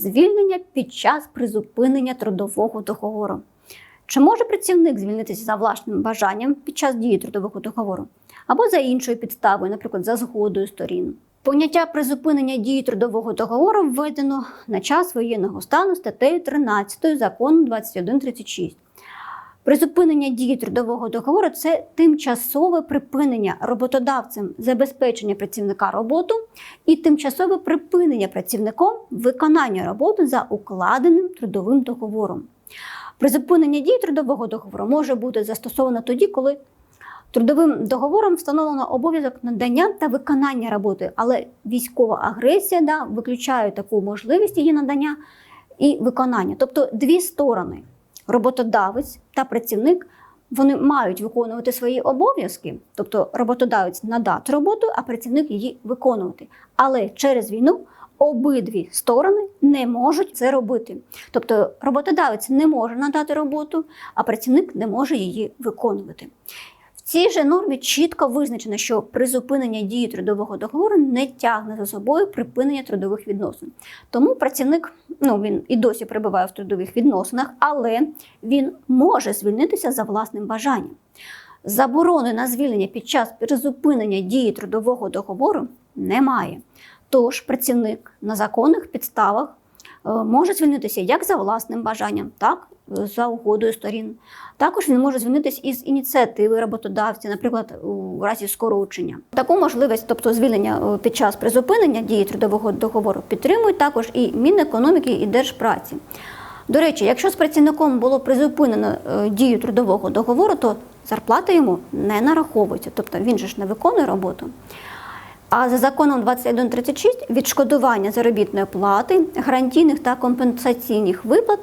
Звільнення під час призупинення трудового договору. Чи може працівник звільнитися за власним бажанням під час дії трудового договору або за іншою підставою, наприклад, за згодою сторін? Поняття призупинення дії трудового договору введено на час воєнного стану статтею 13 закону 2136. Призупинення дії трудового договору це тимчасове припинення роботодавцем забезпечення працівника роботу і тимчасове припинення працівником виконання роботи за укладеним трудовим договором. Призупинення дії трудового договору може бути застосовано тоді, коли трудовим договором встановлено обов'язок надання та виконання роботи, але військова агресія да, виключає таку можливість її надання і виконання. Тобто дві сторони роботодавець та працівник. Вони мають виконувати свої обов'язки, тобто роботодавець надати роботу, а працівник її виконувати. Але через війну обидві сторони не можуть це робити. Тобто роботодавець не може надати роботу, а працівник не може її виконувати. Цій же нормі чітко визначено, що призупинення дії трудового договору не тягне за собою припинення трудових відносин. Тому працівник ну він і досі перебуває в трудових відносинах, але він може звільнитися за власним бажанням. Заборони на звільнення під час призупинення дії трудового договору немає. Тож працівник на законних підставах може звільнитися як за власним бажанням, так за угодою сторін. Також він може звільнитися із ініціативи роботодавця, наприклад, у разі скорочення. Таку можливість, тобто звільнення е, під час призупинення дії трудового договору, підтримують також і Мінекономіки і Держпраці. До речі, якщо з працівником було призупинено е, дію трудового договору, то зарплата йому не нараховується, тобто він же ж не виконує роботу. А за законом 2136 відшкодування заробітної плати, гарантійних та компенсаційних виплат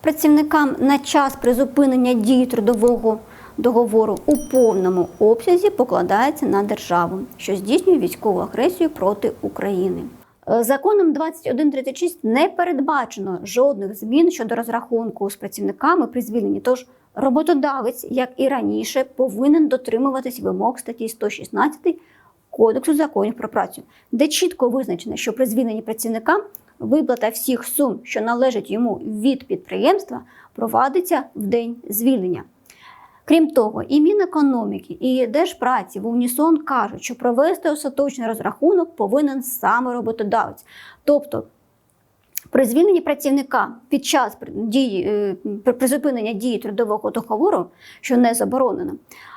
працівникам на час призупинення дії трудового договору у повному обсязі покладається на державу, що здійснює військову агресію проти України. Е, Законом 2136 не передбачено жодних змін щодо розрахунку з працівниками при звільненні. Тож роботодавець, як і раніше, повинен дотримуватись вимог статті 116 Кодексу законів про працю, де чітко визначено, що при звільненні працівника виплата всіх сум, що належать йому від підприємства, провадиться в день звільнення. Крім того, і Мінекономіки, і Держпраці в унісон кажуть, що провести остаточний розрахунок повинен саме роботодавець. Тобто при звільненні працівника під час дії е, призупинення дії трудового договору, що не заборонено,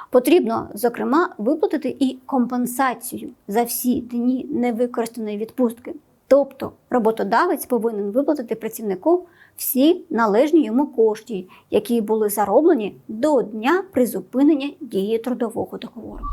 потрібно зокрема виплатити і компенсацію за всі дні невикористаної відпустки. Тобто роботодавець повинен виплатити працівнику всі належні йому кошти, які були зароблені до дня призупинення дії трудового договору.